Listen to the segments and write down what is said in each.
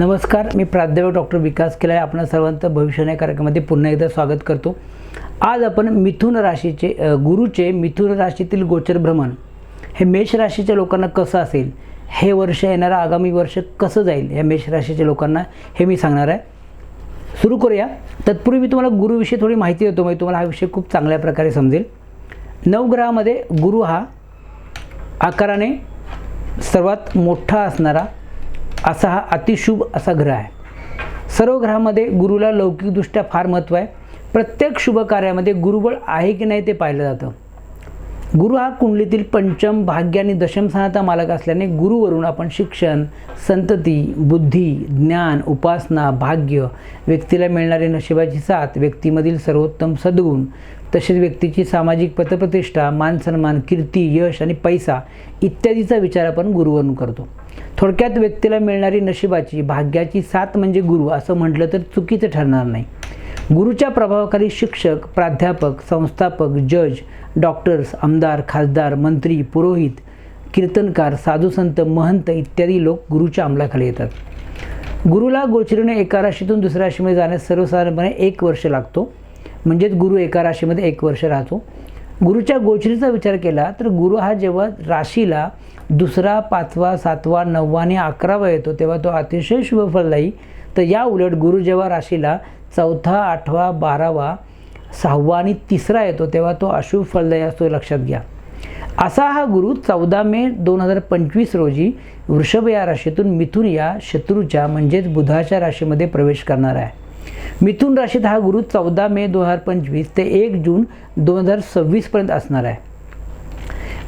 नमस्कार मी प्राध्यापक डॉक्टर विकास केलाय. आपण सर्वांचं भविष्य या कार्यक्रमामध्ये पुन्हा एकदा स्वागत करतो. आज आपण मिथुन राशीचे गुरुचे मिथुन राशीतील गोचर भ्रमण. हे मेष राशीच्या लोकांना कसं असेल? हे वर्ष येणारं आगामी वर्ष कसं जाईल? या मेष राशीच्या लोकांना हे मी सांगणार आहे. सुरू करूया. तत्पूर्वी मी तुम्हाला गुरुविषयी थोडी माहिती देतो म्हणजे तुम्हाला हा विषय खूप चांगल्या प्रकारे समजेल. नवग्रहामध्ये गुरु हा आकाराने सर्वात मोठा असणारा असा हा अतिशुभ असा ग्रह आहे. सर्व ग्रहामध्ये गुरुला लौकिकदृष्ट्या फार महत्त्व आहे. प्रत्येक शुभ कार्यामध्ये गुरुबळ आहे की नाही ते पाहिलं जातं. गुरु हा कुंडलीतील पंचम भाग्य आणि दशम स्थानाचा मालक असल्याने गुरुवरून आपण शिक्षण संतती बुद्धी ज्ञान उपासना भाग्य व्यक्तीला मिळणारी नशिबाची साथ व्यक्तीमधील सर्वोत्तम सद्गुण तसेच व्यक्तीची सामाजिक पतप्रतिष्ठा मानसन्मान कीर्ती यश आणि पैसा इत्यादीचा विचार आपण गुरुवरून करतो. थोडक्यात व्यक्तीला मिळणारी नशिबाची भाग्याची साथ म्हणजे गुरु असं म्हटलं तर चुकीचं ठरणार नाही. गुरुच्या प्रभावाखाली शिक्षक प्राध्यापक संस्थापक जज डॉक्टर्स आमदार खासदार मंत्री पुरोहित कीर्तनकार साधूसंत महंत इत्यादी लोक गुरुच्या अंमलाखाली येतात. गुरुला गोचरीने एका राशीतून दुसऱ्या राशीमध्ये जाण्यास सर्वसाधारणपणे एक वर्ष लागतो. म्हणजेच गुरु एका राशीमध्ये एक वर्ष राहतो. गुरुच्या गोचरीचा विचार केला तर गुरु हा जेव्हा राशीला दुसरा पाचवा सातवा नववा आणि अकरावा येतो तेव्हा तो अतिशय शुभफलदायी. तर या उलट गुरु जेव्हा राशीला चौथा आठवा बारावा सहावा आणि तिसरा येतो तेव्हा तो अशुभ फलदायी असतो लक्षात घ्या. असा हा गुरु चौदा मे दोन हजार पंचवीस रोजी वृषभ या राशीतून मिथुन या शत्रूच्या म्हणजेच बुधाच्या राशीमध्ये प्रवेश करणार आहे. मिथुन राशीत हा गुरु चौदा मे दोन हजार पंचवीस ते एक जून दोन हजार सव्वीसपर्यंत असणार आहे.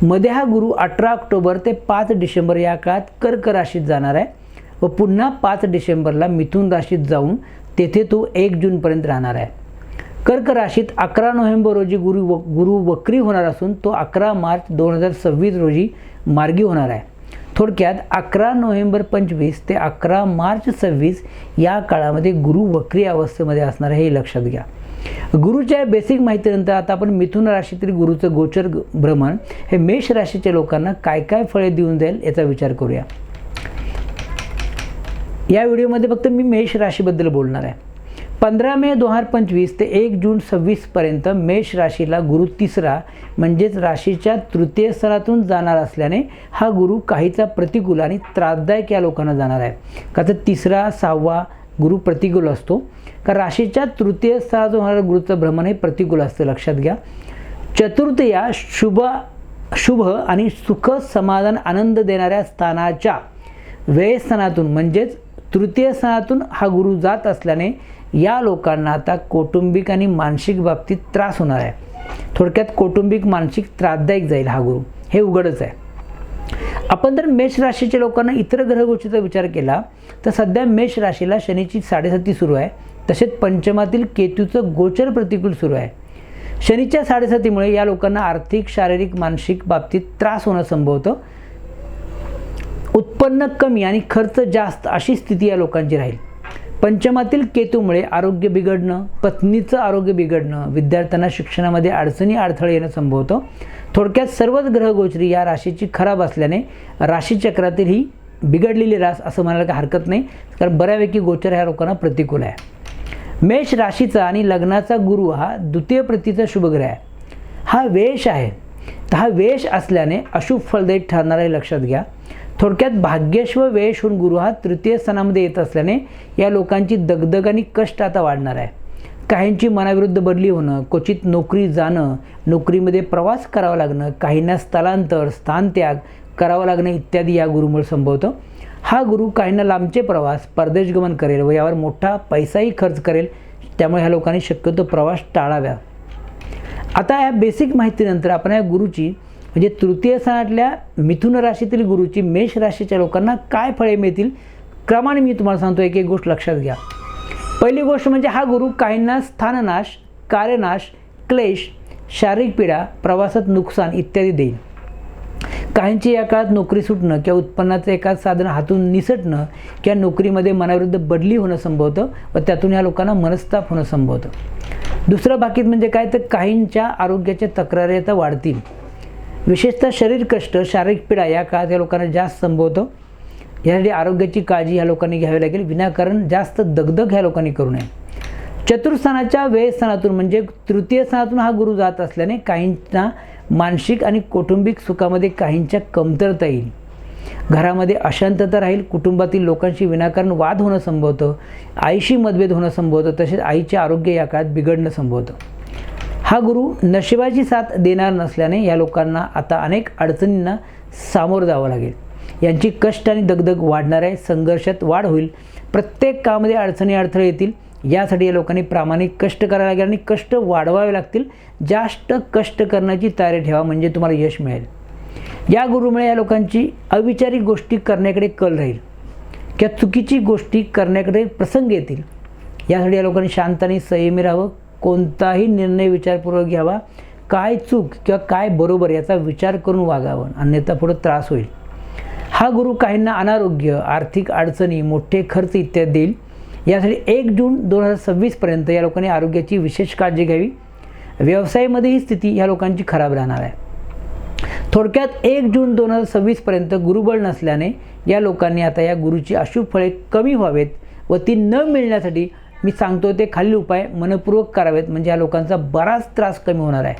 मध्ये हा गुरु अठरा ऑक्टोबर ते पाच डिसेंबर या काळात कर्क राशीत जाणार आहे व पुन्हा पाच डिसेंबरला मिथुन राशीत जाऊन तेथे तो एक जूनपर्यंत राहणार आहे. कर्क राशीत अकरा नोव्हेंबर रोजी गुरु व गुरु वक्री होणार असून तो अकरा मार्च दोन हजार सव्वीस रोजी मार्गी होणार आहे. थोडक्यात अकरा नोव्हेंबर पंचवीस ते अकरा मार्च सव्वीस या काळामध्ये गुरु वक्री अवस्थेमध्ये असणार आहे हे लक्षात घ्या. गुरुच्या बेसिक माहितीनंतर आता आपण मिथुन राशीतील गुरुचं गोचर भ्रमण हे मेष राशीच्या लोकांना काय काय फळे देऊन जाईल याचा विचार करूया. या व्हिडिओमध्ये फक्त मी मेष राशीबद्दल बोलणार आहे. पंधरा मे दोन हजार पंचवीस ते एक जून सव्वीसपर्यंत मेष राशीला गुरु तिसरा म्हणजेच राशीच्या तृतीय स्तरातून जाणार असल्याने हा गुरु काहीचा प्रतिकूल आणि त्रासदायक या लोकांना जाणार आहे. का तर तिसरा सहावा गुरु प्रतिकूल असतो. का राशीच्या तृतीय स्थानातून होणारं गुरुचं भ्रमण हे प्रतिकूल असतं लक्षात घ्या. चतुर्थ या शुभ शुभ आणि सुख समाधान आनंद देणाऱ्या स्थानाच्या व्ययस्थानातून म्हणजेच तृतीय स्थानातून हा गुरु जात असल्याने या लोकांना आता कौटुंबिक आणि मानसिक बाबतीत त्रास होणार आहे. थोडक्यात कौटुंबिक मानसिक त्रासदायक जाईल हा गुरु. हे उघडच आहे. आपण जर मेष राशीच्या लोकांना इतर ग्रहगोष्टीचा विचार केला तर सध्या मेष राशीला शनीची साडेसाती सुरू आहे. तसेच पंचमातील केतूचं गोचर प्रतिकूल सुरू आहे. शनीच्या साडेसातीमुळे या लोकांना आर्थिक शारीरिक मानसिक बाबतीत त्रास होणं संभवतं. उत्पन्न कमी आणि खर्च जास्त अशी स्थिती या लोकांची राहील. पंचमातील केतूमुळे आरोग्य बिघडणं पत्नीचं आरोग्य बिघडणं विद्यार्थ्यांना शिक्षणामध्ये अडचणी अडथळे येणं संभवतं. थोडक्यात सर्वच ग्रहगोचरी या राशीची खराब असल्याने राशीचक्रातील ही बिघडलेली रास असं म्हणायला काही हरकत नाही कारण बऱ्यापैकी गोचर ह्या लोकांना प्रतिकूल आहे. मेष राशीचा आणि लग्नाचा गुरु हा द्वितीय प्रतीचा शुभग्रह आहे. हा वेश आहे. तर हा वेश असल्याने अशुभ फलदायी ठरणार आहे लक्षात घ्या. थोडक्यात भाग्यश व वेश होऊन गुरु हा तृतीय स्थानामध्ये येत असल्याने या लोकांची दगदग आणि कष्ट आता वाढणार आहे. काहींची मनाविरुद्ध बदली होणं क्वचित नोकरी जाणं नोकरीमध्ये प्रवास करावा लागणं काहींना स्थलांतर स्थानत्याग करावं लागणं इत्यादी या गुरुमुळे संभवतं. हा गुरु काहींना लांबचे प्रवास परदेशगमन करेल व यावर मोठा पैसाही खर्च करेल त्यामुळे ह्या लोकांनी शक्यतो प्रवास टाळाव्या आता या बेसिक माहितीनंतर आपण या गुरुची म्हणजे तृतीय स्थानातल्या मिथुन राशीतील गुरुची मेष राशीच्या लोकांना काय फळे मिळतील? क्रमाने मी तुम्हाला सांगतो एक एक गोष्ट लक्षात घ्या. पहिली गोष्ट म्हणजे हा गुरु काहींना स्थाननाश कार्यनाश क्लेश शारीरिक पीडा प्रवासात नुकसान इत्यादी देईल. काहींची या काळात नोकरी सुटणं किंवा उत्पन्नाचं एकाच साधन हातून निसटणं किंवा नोकरीमध्ये मनाविरुद्ध बदली होणं संभवतं व त्यातून या लोकांना मनस्ताप होणं संभवतं. दुसरं बाकीत म्हणजे काय? तर काहींच्या आरोग्याच्या तक्रारी आता वाढतील. विशेषतः शरीर कष्ट शारीरिक पीडा या काळात या लोकांना जास्त संभवतं. यासाठी आरोग्याची काळजी ह्या लोकांनी घ्यावी लागेल. विनाकारण जास्त दगदग ह्या लोकांनी करू नये. चतुर्थानाच्या व्ययस्थानातून म्हणजे तृतीय स्थानातून हा गुरु जात असल्याने काहींना मानसिक आणि कौटुंबिक सुखामध्ये काहींच्या कमतरता येईल. घरामध्ये अशांतता राहील. कुटुंबातील लोकांशी विनाकारण वाद होणं संभवतं. आईशी मतभेद होणं संभवतं. तसेच आईचे आरोग्य या काळात बिघडणं संभवतं. हा गुरु नशिबाची साथ देणार नसल्याने या लोकांना आता अनेक अडचणींना सामोरं जावं लागेल. यांची कष्ट आणि दगदग वाढणार आहे संघर्षात वाढ होईल. प्रत्येक कामामध्ये अडचणी अडथळे येतील. यासाठी या लोकांनी प्रामाणिक कष्ट करावे लागेल आणि कष्ट वाढवावे लागतील. जास्त कष्ट करण्याची तयारी ठेवा म्हणजे तुम्हाला यश मिळेल. या गुरुमुळे या लोकांची अविचारी गोष्टी करण्याकडे कल राहील. किंवा चुकीची गोष्टी करण्याकडे प्रसंग येतील. यासाठी या लोकांनी शांत आणि संयमी राहावं. कोणताही निर्णय विचारपूर्वक घ्यावा. काय चूक किंवा काय बरोबर याचा विचार करून वागावं. अन्यथा पुढं त्रास होईल. हा गुरु काहींना अनारोग्य आर्थिक अडचणी मोठे खर्च इत्यादी देईल. यासाठी एक जून दोन हजार सव्वीसपर्यंत या लोकांनी आरोग्याची विशेष काळजी घ्यावी. व्यवसायामध्ये ही स्थिती ह्या लोकांची खराब राहणार आहे. थोडक्यात एक जून दोन हजार सव्वीसपर्यंत गुरुबळ नसल्याने या लोकांनी आता या गुरुची अशुभ फळे कमी व्हावेत व ती न मिळण्यासाठी मी सांगतो ते खालील उपाय मनपूर्वक करावेत म्हणजे या लोकांचा बराच त्रास कमी होणार आहे.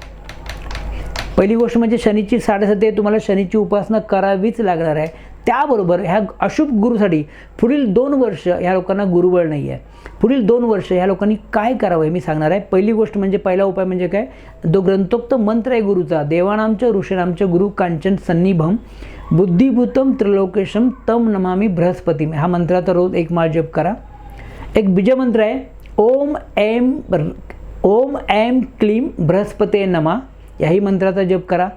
पहिली गोष्ट म्हणजे शनीची साडेसाती तुम्हाला शनीची उपासना करावीच लागणार आहे. त्याबरोबर ह्या अशुभ गुरुसाठी पुढील दोन वर्ष ह्या लोकांना गुरुबळ नाही आहे. पुढील दोन वर्ष ह्या लोकांनी काय करावं हे मी सांगणार आहे. पहिली गोष्ट म्हणजे पहिला उपाय म्हणजे काय? जो ग्रंथोक्त मंत्र आहे गुरुचा. देवानामच्या ऋषीनामच्या गुरु कांचन सन्निभम बुद्धिभूतम त्रिलोकेशम तम नमामी बृहस्पती हा मंत्राचा रोज एक माळ जप करा. एक बीजमंत्र आहे ओम एम ओम एम क्लीम बृहस्पते नमा याही मंत्राचा जप करा.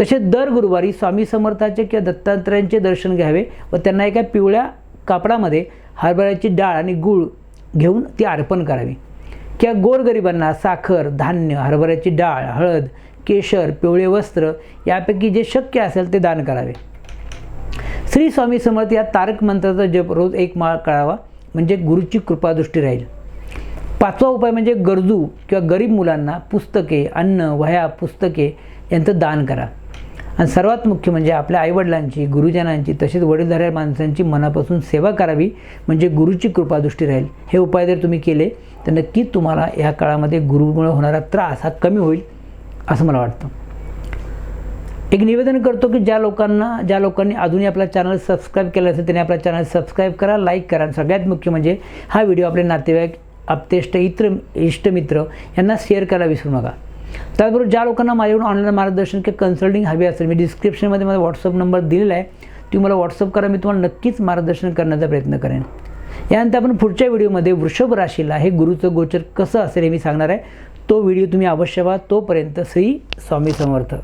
तसेच दर गुरुवारी स्वामी समर्थाचे किंवा दत्तात्रयांचे दर्शन घ्यावे व त्यांना एका पिवळ्या कापडामध्ये हरभऱ्याची डाळ आणि गूळ घेऊन ती अर्पण करावी. किंवा गोरगरिबांना साखर धान्य हरभऱ्याची डाळ हळद केशर पिवळे वस्त्र यापैकी जे शक्य असेल ते दान करावे. श्री स्वामी समर्थ या तारक मंत्राचा जप रोज एक माळ करावा. म्हणजे गुरुची कृपादृष्टी राहील. पाचवा उपाय म्हणजे गरजू किंवा गरीब मुलांना पुस्तके अन्न वह्या पुस्तके यांचं दान करा. आणि सर्वात मुख्य म्हणजे आपल्या आईवडिलांची गुरुजनांची तसेच वडीलधाऱ्या माणसांची मनापासून सेवा करावी म्हणजे गुरुची कृपादृष्टी राहील. हे उपाय जर तुम्ही केले तर नक्कीच तुम्हाला या काळामध्ये गुरुमुळे होणारा त्रास हा कमी होईल असं मला वाटतं. एक निवेदन करतो की ज्या लोकांना ज्या लोकांनी अजूनही आपला चॅनल सबस्क्राईब केलं असेल त्यांनी आपला चॅनल सबस्क्राईब करा लाईक करा. आणि सगळ्यात मुख्य म्हणजे हा व्हिडिओ आपले नातेवाईक आपतेष्ट इत्र इष्टमित्र यांना शेअर करायला विसरू नका. त्याचबरोबर ज्या लोकांना माझ्याकडून ऑनलाईन मार्गदर्शन किंवा कन्सल्टिंग हवी असेल मी डिस्क्रिप्शनमध्ये माझा व्हॉट्सअप नंबर दिलेला आहे तुम्ही मला व्हॉट्सअप करा मी तुम्हाला नक्कीच मार्गदर्शन करण्याचा प्रयत्न करेन. यानंतर आपण पुढच्या व्हिडिओमध्ये वृषभ राशीला हे गुरुचं गोचर कसं असेल हे मी सांगणार आहे. तो व्हिडिओ तुम्ही अवश्य पहा. तोपर्यंत श्री स्वामी समर्थ.